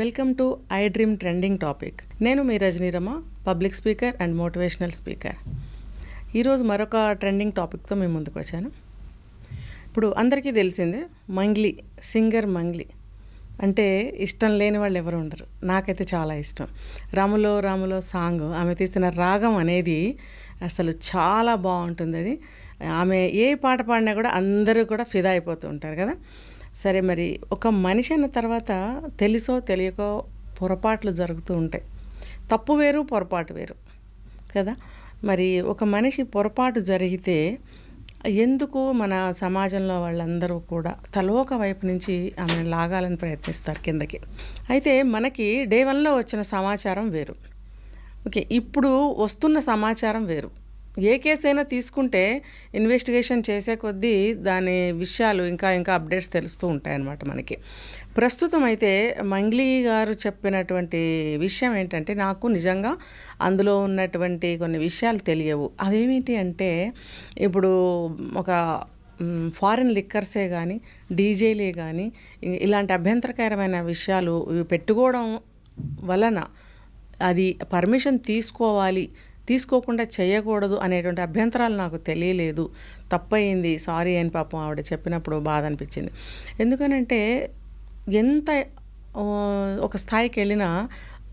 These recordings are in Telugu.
welcome to I dream trending topic. నేను మీ Rajanirama public speaker and motivational speaker. ఈరోజు మరొక ట్రెండింగ్ టాపిక్తో మేము ముందుకు వచ్చాను. ఇప్పుడు అందరికీ తెలిసిందే మంగ్లీ సింగర్ మంగ్లీ. అంటే ఇష్టం లేని వాళ్ళు ఎవరు ఉండరు. నాకైతే చాలా ఇష్టం. రాములో రాములో సాంగ్ ఆమె తీసిన రాగం అనేది అసలు చాలా బాగుంటుంది అది. ఆమె ఏ పాట పాడినా కూడా అందరూ కూడా ఫిదా అయిపోతూ ఉంటారు కదా. సరే మరి ఒక మనిషి అన్న తర్వాత తెలుసో తెలియకో పొరపాట్లు జరుగుతూ ఉంటాయి. తప్పు వేరు పొరపాటు వేరు. కదా? మరి ఒక మనిషి పొరపాటు జరిగితే ఎందుకు మన సమాజంలో వాళ్ళందరూ కూడా తలోక వైపు నుంచి ఆమెను లాగాలని ప్రయత్నిస్తారు కిందకి? అయితే మనకి డే వన్లో వచ్చిన సమాచారం వేరు. ఓకే ఇప్పుడు వస్తున్న సమాచారం వేరు. ఏ కేసు అయినా తీసుకుంటే ఇన్వెస్టిగేషన్ చేసే కొద్దీ దాని విషయాలు ఇంకా ఇంకా అప్డేట్స్ తెలుస్తూ ఉంటాయన్నమాట మనకి. ప్రస్తుతం అయితే మంగ్లీ గారు చెప్పినటువంటి విషయం ఏంటంటే నాకు నిజంగా అందులో ఉన్నటువంటి కొన్ని విషయాలు తెలియవు. అవేమిటి అంటే ఇప్పుడు ఒక ఫారిన్ లిక్కర్సే కానీ డీజేలే కానీ ఇలాంటి అభ్యంతరకరమైన విషయాలు పెట్టుకోవడం వలన అది పర్మిషన్ తీసుకోవాలి తీసుకోకుండా చేయకూడదు అనేటువంటి అభ్యంతరాలు నాకు తెలియలేదు. తప్పయింది సారీ అని పాపం ఆవిడ చెప్పినప్పుడు బాధ అనిపించింది. ఎందుకనంటే ఎంత ఒక స్థాయికి వెళ్ళినా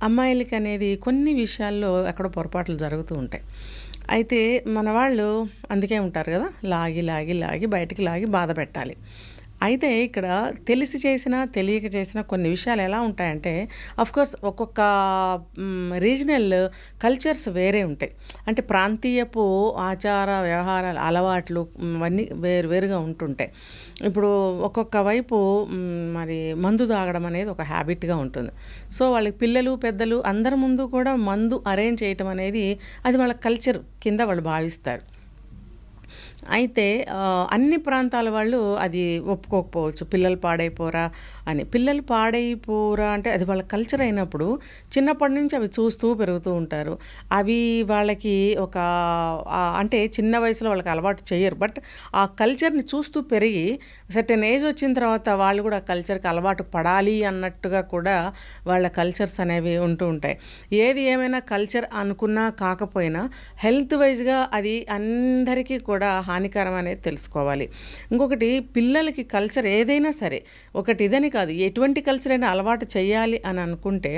అమ్మాయిలకి అనేది కొన్ని విషయాల్లో ఎక్కడో పొరపాట్లు జరుగుతూ ఉంటాయి. అయితే మన వాళ్ళు అందుకే ఉంటారు కదా. లాగి లాగి లాగి బయటికి లాగి బాధ పెట్టాలి. అయితే ఇక్కడ తెలిసి చేసిన తెలియక చేసిన కొన్ని విషయాలు ఎలా ఉంటాయంటే కోర్స్ ఒక్కొక్క రీజనల్ కల్చర్స్ వేరే ఉంటాయి. అంటే ప్రాంతీయపు ఆచార వ్యవహారాలు అలవాట్లు అవన్నీ వేరు వేరుగా ఉంటుంటాయి. ఇప్పుడు ఒక్కొక్క వైపు మరి మందు తాగడం అనేది ఒక హ్యాబిట్గా ఉంటుంది. సో వాళ్ళకి పిల్లలు పెద్దలు అందరి ముందు కూడా మందు అరేంజ్ చేయటం అనేది అది వాళ్ళ కల్చర్ కింద వాళ్ళు భావిస్తారు. అయితే అన్ని ప్రాంతాల వాళ్ళు అది ఒప్పుకోకపోవచ్చు. పిల్లలు పాడైపోరా అని. పిల్లలు పాడైపోరా అంటే అది వాళ్ళ కల్చర్ అయినప్పుడు చిన్నప్పటి నుంచి అవి చూస్తూ పెరుగుతూ ఉంటారు. అవి వాళ్ళకి ఒక అంటే చిన్న వయసులో వాళ్ళకి అలవాటు చేయరు. బట్ ఆ కల్చర్ని చూస్తూ పెరిగి సర్టెన్ ఏజ్ వచ్చిన తర్వాత వాళ్ళు కూడా ఆ కల్చర్కి అలవాటు పడాలి అన్నట్టుగా కూడా వాళ్ళ కల్చర్స్ అనేవి ఉంటూ ఉంటాయి. ఏది ఏమైనా కల్చర్ అనుకున్నా కాకపోయినా హెల్త్ వైజ్గా అది అందరికీ కూడా హానికరం అనేది తెలుసుకోవాలి. ఇంకొకటి పిల్లలకి కల్చర్ ఏదైనా సరే ఒకటి ఇదని కాదు. ఎటువంటి కల్చర్ అయినా అలవాటు చేయాలి అని అనుకుంటే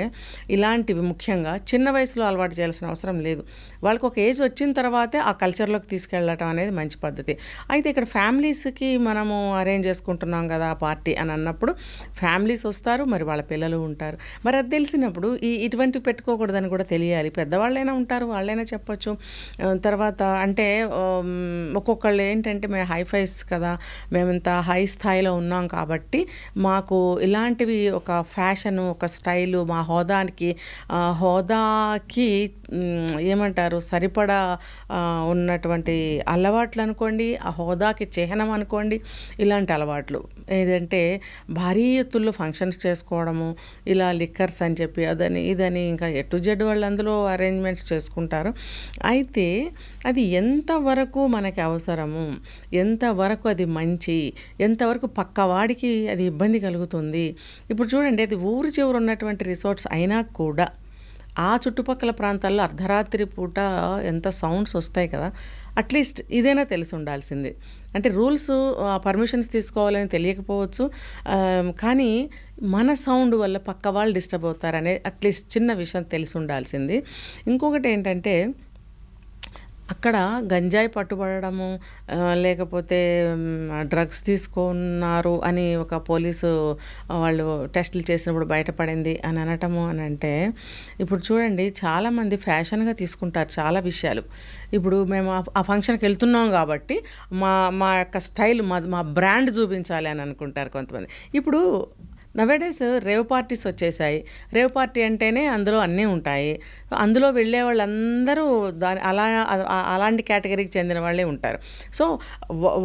ఇలాంటివి ముఖ్యంగా చిన్న వయసులో అలవాటు చేయాల్సిన అవసరం లేదు. వాళ్ళకి ఒక ఏజ్ వచ్చిన తర్వాతే ఆ కల్చర్లోకి తీసుకెళ్ళటం అనేది మంచి పద్ధతి. అయితే ఇక్కడ ఫ్యామిలీస్కి మనము అరేంజ్ చేసుకుంటున్నాం కదా ఆ పార్టీ అని అన్నప్పుడు ఫ్యామిలీస్ వస్తారు మరి వాళ్ళ పిల్లలు ఉంటారు. మరి అది తెలిసినప్పుడు ఈ ఇటువంటివి పెట్టుకోకూడదని కూడా తెలియాలి. పెద్దవాళ్ళైనా ఉంటారు వాళ్ళైనా చెప్పొచ్చు. తర్వాత అంటే ఒక్కొక్కళ్ళు ఏంటంటే మేము హైఫైస్ కదా మేము ఇంత హై స్థాయిలో ఉన్నాం కాబట్టి మాకు ఇలాంటివి ఒక ఫ్యాషన్ ఒక స్టైలు మా హోదానికి ఆ, హోదాకి ఏమంటారు సరిపడా ఉన్నటువంటి అలవాట్లు అనుకోండి ఆ హోదాకి చిహ్నం అనుకోండి ఇలాంటి అలవాట్లు. ఏంటంటే భారీ ఎత్తుల్లో ఫంక్షన్స్ చేసుకోవడము ఇలా లిక్కర్స్ అని చెప్పి అదని ఇదని ఇంకా ఎటు జెడ్ వాళ్ళు అందులో అరేంజ్మెంట్స్ చేసుకుంటారు. అయితే అది ఎంతవరకు మనకి అవసరము ఎంతవరకు అది మంచి ఎంతవరకు పక్కవాడికి అది ఇబ్బంది కలుగుతుంది? ఇప్పుడు చూడండి అది ఊరు చివర ఉన్నటువంటి రిసార్ట్స్ అయినా కూడా ఆ చుట్టుపక్కల ప్రాంతాల్లో అర్ధరాత్రి పూట ఎంత సౌండ్స్ వస్తాయి కదా అట్లీస్ట్ ఇదైనా తెలిసి ఉండాల్సింది. అంటే రూల్స్ పర్మిషన్స్ తీసుకోవాలని తెలియకపోవచ్చు కానీ మన సౌండ్ వల్ల పక్క వాళ్ళు డిస్టర్బ్ అవుతారనే అట్లీస్ట్ చిన్న విషయం తెలిసి ఉండాల్సింది. ఇంకొకటి ఏంటంటే అక్కడ గంజాయి పట్టుబడము లేకపోతే డ్రగ్స్ తీసుకున్నారు అని ఒక పోలీసు వాళ్ళు టెస్టులు చేసినప్పుడు బయటపడింది అని అనటము అని అంటే ఇప్పుడు చూడండి చాలామంది ఫ్యాషన్గా తీసుకుంటారు చాలా విషయాలు. ఇప్పుడు మేము ఆ ఫంక్షన్కి వెళ్తున్నాం కాబట్టి మా మా యొక్క స్టైల్ మా మా బ్రాండ్ చూపించాలి అని అనుకుంటారు కొంతమంది. ఇప్పుడు నవేడేస్ రేవ్ పార్టీస్ వచ్చేసాయి. రేవ్ పార్టీ అంటేనే అందులో అన్నీ ఉంటాయి. అందులో వెళ్ళే వాళ్ళందరూ దాని అలా అలాంటి కేటగిరీకి చెందిన వాళ్ళే ఉంటారు. సో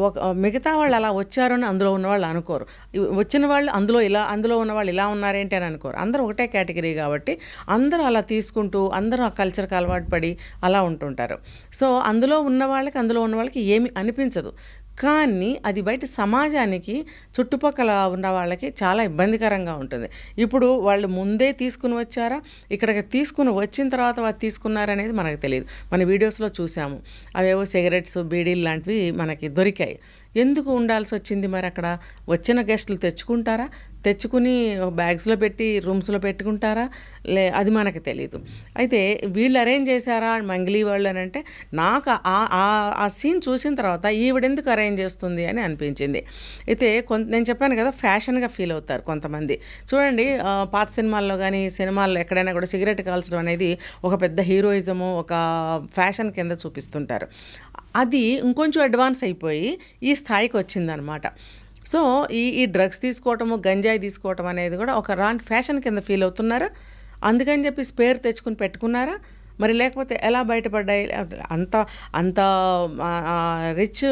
ఒక మిగతా వాళ్ళు అలా వచ్చారని అందులో ఉన్న వాళ్ళు అనుకోరు. వచ్చిన వాళ్ళు అందులో ఇలా అందులో ఉన్న వాళ్ళు ఇలా ఉన్నారేంటి అని అనుకోరు. అందరూ ఒకటే కేటగిరీ కాబట్టి అందరూ అలా తీసుకుంటూ అందరూ ఆ కల్చర్కి అలవాటు పడి అలా ఉంటుంటారు. సో అందులో ఉన్న వాళ్ళకి అందులో ఉన్న వాళ్ళకి ఏమి అనిపించదు. కానీ అది బయట సమాజానికి చుట్టుపక్కల ఉన్న వాళ్ళకి చాలా ఇబ్బందికరంగా ఉంటుంది. ఇప్పుడు వాళ్ళు ముందే తీసుకుని వచ్చారా? ఇక్కడికి తీసుకుని వచ్చిన తర్వాత వాళ్ళు తీసుకున్నారనేది మనకు తెలియదు. మన వీడియోస్లో చూసాము. అవేవో సిగరెట్స్ బీడీలు లాంటివి మనకి దొరికాయి. ఎందుకు ఉండాల్సి వచ్చింది మరి అక్కడ వచ్చిన గెస్టులు తెచ్చుకుంటారా? తెచ్చుకుని బ్యాగ్స్లో పెట్టి రూమ్స్లో పెట్టుకుంటారా? లే అది మనకు తెలియదు అయితే వీళ్ళు అరేంజ్ చేశారా మంగిలి వాళ్ళు అని అంటే నాకు ఆ- ఆ- సీన్ చూసిన తర్వాత ఈవిడెందుకు అరేంజ్ చేస్తుంది అని అనిపించింది. అయితే కొంత నేను చెప్పాను కదా ఫ్యాషన్గా ఫీల్ అవుతారు కొంతమంది. చూడండి పాత సినిమాల్లో కానీ సినిమాల్లో ఎక్కడైనా కూడా సిగరెట్ కాల్చడం అనేది ఒక పెద్ద హీరోయిజము ఒక ఫ్యాషన్ కింద చూపిస్తుంటారు. అది ఇంకొంచెం అడ్వాన్స్ అయిపోయి ఈ స్థాయికి వచ్చిందనమాట. సో ఈ ఈ డ్రగ్స్ తీసుకోవటము గంజాయి తీసుకోవటం అనేది కూడా ఒక రాంటి ఫ్యాషన్ కింద ఫీల్ అవుతున్నారా? అందుకని చెప్పి స్పేర్ తెచ్చుకుని పెట్టుకున్నారా? మరి లేకపోతే ఎలా బయటపడ్డాయి? అంత అంత రిచ్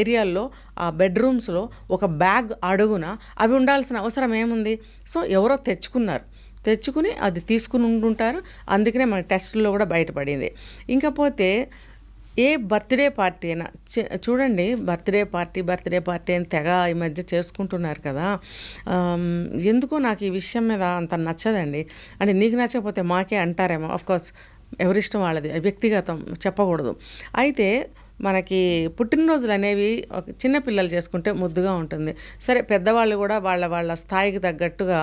ఏరియాల్లో ఆ బెడ్రూమ్స్లో ఒక బ్యాగ్ అడుగున అవి ఉండాల్సిన అవసరం ఏముంది? సో ఎవరో తెచ్చుకున్నారు. తెచ్చుకుని అది తీసుకుని ఉంటుంటారు అందుకనే మన టెస్ట్లో కూడా బయటపడింది. ఇంకపోతే ఏ బర్త్డే పార్టీ అయినా చూడండి బర్త్డే పార్టీ బర్త్డే పార్టీ అని తెగ ఈ మధ్య చేసుకుంటున్నారు కదా. ఎందుకో నాకు ఈ విషయం మీద అంత నచ్చదండి. అంటే నీకు నచ్చకపోతే మాకే అంటారేమో. కోర్స్ ఎవరిష్టం వాళ్ళది వ్యక్తిగతం చెప్పకూడదు. అయితే మనకి పుట్టినరోజులు అనేవి ఒక చిన్న పిల్లలు చేసుకుంటే ముద్దుగా ఉంటుంది. సరే పెద్దవాళ్ళు కూడా వాళ్ళ వాళ్ళ స్థాయికి తగ్గట్టుగా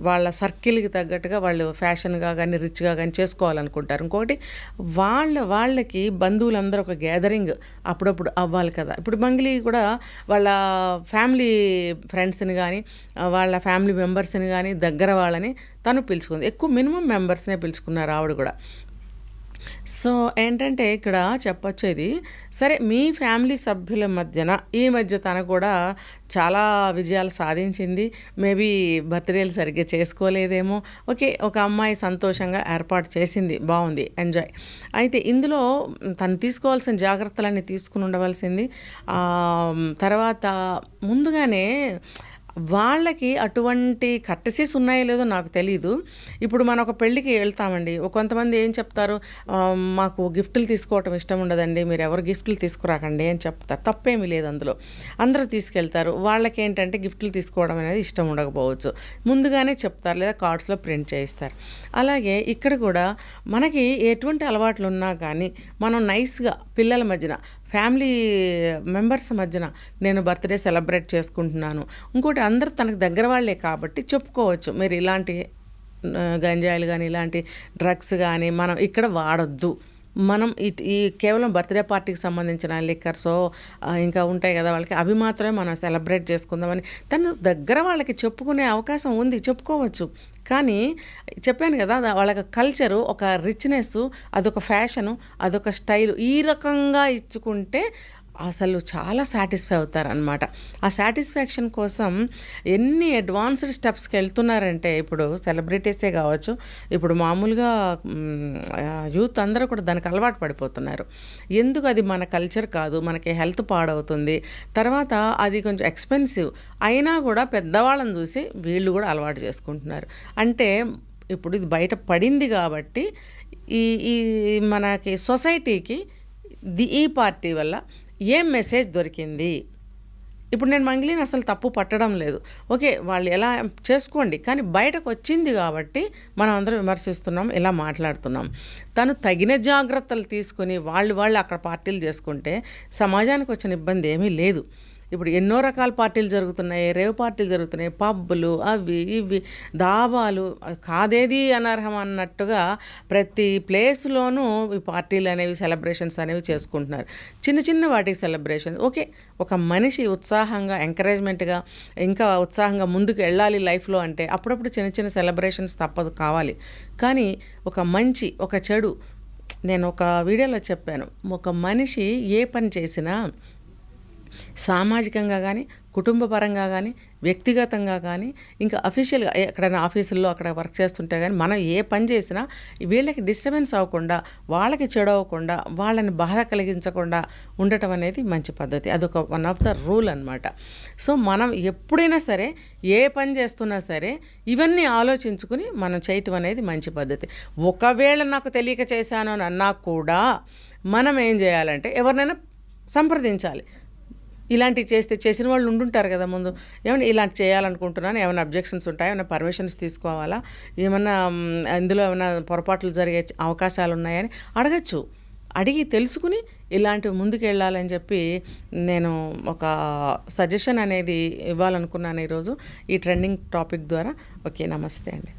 వాళ్ళ సర్కిల్కి తగ్గట్టుగా వాళ్ళు ఫ్యాషన్గా కానీ రిచ్గా కానీ చేసుకోవాలనుకుంటారు. ఇంకొకటి వాళ్ళ వాళ్ళకి బంధువులందరూ ఒక గ్యాదరింగ్ అప్పుడప్పుడు అవ్వాలి కదా. ఇప్పుడు మంగ్లీ కూడా వాళ్ళ ఫ్యామిలీ ఫ్రెండ్స్ని కానీ వాళ్ళ ఫ్యామిలీ మెంబర్స్ని కానీ దగ్గర వాళ్ళని తను పిలుచుకుంది. ఎక్కువ మినిమం మెంబర్స్నే పిలుచుకున్నారు ఆవిడ కూడా. సో ఏంటంటే ఇక్కడ చెప్పొచ్చు ఇది. సరే మీ ఫ్యామిలీ సభ్యుల మధ్యన ఈ మధ్య తన కూడా చాలా విజయాలు సాధించింది. మేబీ బర్త్డేలు సరిగ్గా చేసుకోలేదేమో. ఓకే ఒక అమ్మాయి సంతోషంగా ఏర్పాటు చేసింది. బాగుంది. ఎంజాయ్. అయితే ఇందులో తను తీసుకోవాల్సిన జాగ్రత్తలన్నీ తీసుకుని ఉండవలసింది. తర్వాత ముందుగానే వాళ్ళకి అటువంటి కర్టసీస్ ఉన్నాయో లేదో నాకు తెలియదు ఇప్పుడు మనం ఒక పెళ్ళికి వెళ్తామండి. కొంతమంది ఏం చెప్తారు? మాకు గిఫ్ట్లు తీసుకోవటం ఇష్టం ఉండదండి. మీరు ఎవరు గిఫ్ట్లు తీసుకురాకండి అని చెప్తారు. తప్పేమీ లేదు అందులో. అందరూ తీసుకెళ్తారు. వాళ్ళకి ఏంటంటే గిఫ్ట్లు తీసుకోవడం అనేది ఇష్టం ఉండకపోవచ్చు. ముందుగానే చెప్తారు లేదా కార్డ్స్లో ప్రింట్ చేయిస్తారు. అలాగే ఇక్కడ కూడా మనకి ఎటువంటి అలవాట్లు ఉన్నా కానీ మనం నైస్గా పిల్లల మధ్యన ఫ్యామిలీ మెంబర్స్ మధ్యన నేను బర్త్డే సెలబ్రేట్ చేసుకుంటున్నాను. ఇంకోటి అందరూ తనకు దగ్గర వాళ్ళే కాబట్టి చెప్పుకోవచ్చు. మీరు ఇలాంటి గంజాయిలు కానీ ఇలాంటి డ్రగ్స్ కానీ మనం ఇక్కడ వాడొద్దు. మనం ఇట్- ఈ కేవలం బర్త్డే పార్టీకి సంబంధించిన లిక్కర్సో ఇంకా ఉంటాయి కదా వాళ్ళకి అవి మాత్రమే మనం సెలబ్రేట్ చేసుకుందామని తను దగ్గర వాళ్ళకి చెప్పుకునే అవకాశం ఉంది. చెప్పుకోవచ్చు. కానీ చెప్పాను కదా వాళ్ళకి కల్చరు ఒక రిచ్నెస్ అదొక ఫ్యాషను అదొక స్టైల్ ఈ రకంగా ఇచ్చుకుంటే అసలు చాలా సాటిస్ఫై అవుతారనమాట ఆ సాటిస్ఫాక్షన్ కోసం ఎన్ని అడ్వాన్స్డ్ స్టెప్స్కి వెళ్తున్నారంటే ఇప్పుడు సెలబ్రిటీసే కావచ్చు ఇప్పుడు మామూలుగా యూత్ అందరూ కూడా దానికి అలవాటు పడిపోతున్నారు. ఎందుకు అది మన కల్చర్ కాదు మనకి హెల్త్ పాడవుతుంది తర్వాత అది కొంచెం ఎక్స్పెన్సివ్ అయినా కూడా పెద్దవాళ్ళని చూసి వీళ్ళు కూడా అలవాటు చేసుకుంటున్నారు. అంటే ఇప్పుడు ఇది బయట పడింది కాబట్టి ఈ ఈ మనకి సొసైటీకి ది ఈ పార్టీ వల్ల ఏం మెసేజ్ దొరికింది? ఇప్పుడు నేను మంగిలిని అసలు తప్పు పట్టడం లేదు. ఓకే వాళ్ళు ఎలా చేసుకోండి కానీ బయటకు వచ్చింది కాబట్టి మనం అందరం విమర్శిస్తున్నాం ఇలా మాట్లాడుతున్నాం. తను తగిన జాగ్రత్తలు తీసుకుని వాళ్ళు వాళ్ళు అక్కడ పార్టీలు చేసుకుంటే సమాజానికి వచ్చిన ఇబ్బంది ఏమీ లేదు. ఇప్పుడు ఎన్నో రకాల పార్టీలు జరుగుతున్నాయి రేవ్ పార్టీలు జరుగుతున్నాయి. పబ్బులు అవి ఇవి దాబాలు కాదేది అనర్హం అన్నట్టుగా ప్రతి ప్లేస్లోనూ ఈ పార్టీలు అనేవి సెలబ్రేషన్స్ అనేవి చేసుకుంటున్నారు. చిన్న చిన్న వాటికి సెలబ్రేషన్ ఓకే ఒక మనిషి ఉత్సాహంగా ఎంకరేజ్మెంట్గా ఇంకా ఉత్సాహంగా ముందుకు వెళ్ళాలి లైఫ్లో అంటే అప్పుడప్పుడు చిన్న చిన్న సెలబ్రేషన్స్ తప్పదు కావాలి. కానీ ఒక మంచి ఒక చెడు నేను ఒక వీడియోలో చెప్పాను. ఒక మనిషి ఏ పని చేసినా సామాజికంగా కానీ కుటుంబ పరంగా కానీ వ్యక్తిగతంగా కానీ ఇంకా అఫీషియల్గా ఎక్కడైనా ఆఫీసుల్లో అక్కడ వర్క్ చేస్తుంటే కానీ మనం ఏ పని చేసినా వీళ్ళకి డిస్టర్బెన్స్ అవ్వకుండా వాళ్ళకి చెడవకుండా వాళ్ళని బాధ కలిగించకుండా ఉండటం అనేది మంచి పద్ధతి. అదొక వన్ ఆఫ్ ద రూల్ అనమాట సో మనం ఎప్పుడైనా సరే ఏ పని చేస్తున్నా సరే ఇవన్నీ ఆలోచించుకుని మనం చేయటం అనేది మంచి పద్ధతి. ఒకవేళ నాకు తెలియక చేశాను అని అన్నా కూడా మనం ఏం చేయాలంటే ఎవరినైనా సంప్రదించాలి. ఇలాంటివి చేస్తే చేసిన వాళ్ళు ఉండుంటారు కదా ముందు. ఏమైనా ఇలాంటి చేయాలనుకుంటున్నాను ఏమైనా అబ్జెక్షన్స్ ఉంటాయా ఏమైనా పర్మిషన్స్ తీసుకోవాలా ఏమన్నా ఇందులో ఏమైనా పొరపాట్లు జరిగే అవకాశాలు ఉన్నాయని అడగచ్చు. అడిగి తెలుసుకుని ఇలాంటివి ముందుకెళ్ళాలని చెప్పి నేను ఒక సజెషన్ అనేది ఇవ్వాలనుకున్నాను ఈరోజు ఈ ట్రెండింగ్ టాపిక్ ద్వారా. ఓకే నమస్తే అండి.